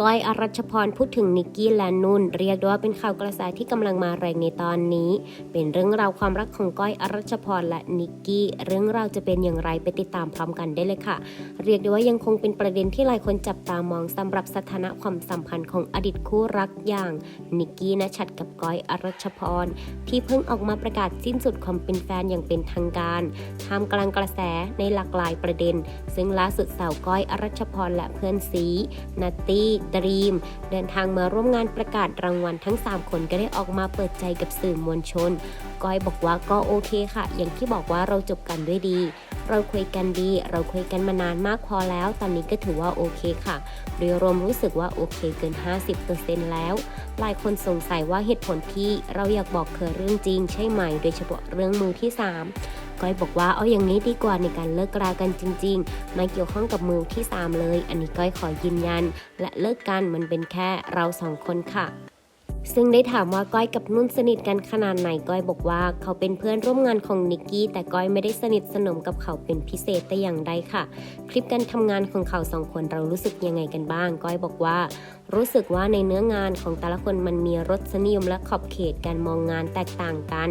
ก้อยอรัชพรพูดถึงนิกกี้และนุ่น เรียกได้ว่าเป็นข่าวกระแสที่กำลังมาแรงในตอนนี้ เป็นเรื่องราวความรักของก้อยอรัชพรและนิกกี้เรื่องราวจะเป็นอย่างไรไปติดตามพร้อมกันได้เลยค่ะ เรียกได้ว่ายังคงเป็นประเด็นที่หลายคนจับตามองสำหรับสถานะความสัมพันธ์ของอดีตคู่รักอย่างนิกกี้นชัดกับก้อยอรัชพรที่เพิ่งออกมาประกาศสิ้นสุดความเป็นแฟนอย่างเป็นทางการท่ามกลางกระแสในหลากหลายประเด็น ซึ่งล่าสุดสาวก้อยอรัชพรและเพื่อนซีนัตตี้รีม เดินทางมาร่วมงานประกาศรางวัลทั้ง 3 คนก็ได้ออกมาเปิดใจกับสื่อมวลชน ก้อยบอกว่าก็โอเคค่ะ อย่างที่บอกว่าเราจบกันด้วยดี เราคุยกันดี เราคุยกันมานานมากพอแล้ว ตอนนี้ก็ถือว่าโอเคค่ะ โดยรวมรู้สึกว่าโอเคเกิน 50%แล้ว หลายคนสงสัยว่าเหตุผลที่เราอยากบอกคือเรื่องจริง ใช่ไหม โดยเฉพาะเรื่องมือที่ 3ก้อยบอกว่าเอาอย่างนี้ดีกว่าในการเลิกรากันจริงๆ ไม่เกี่ยวข้องกับมือที่ 3 เลย อันนี้ก้อยขอยืนยัน และเลิกกันมันเป็นแค่เราสองคนค่ะ ซึ่งได้ถามว่าก้อยกับนุ่นสนิทกันขนาดไหนก้อยบอกว่า เขาเป็นเพื่อนร่วมงานของนิกกี้แต่ก้อยไม่ได้สนิทสนมกับเขาเป็นพิเศษแต่อย่างใดค่ะ คลิปการทำงานของเขาสองคนเรารู้สึกยังไงกันบ้าง ก้อยบอกว่า รู้สึกว่าในเนื้องานของแต่ละคนมันมีรสนิยมและขอบเขตการมองงานแตกต่างกัน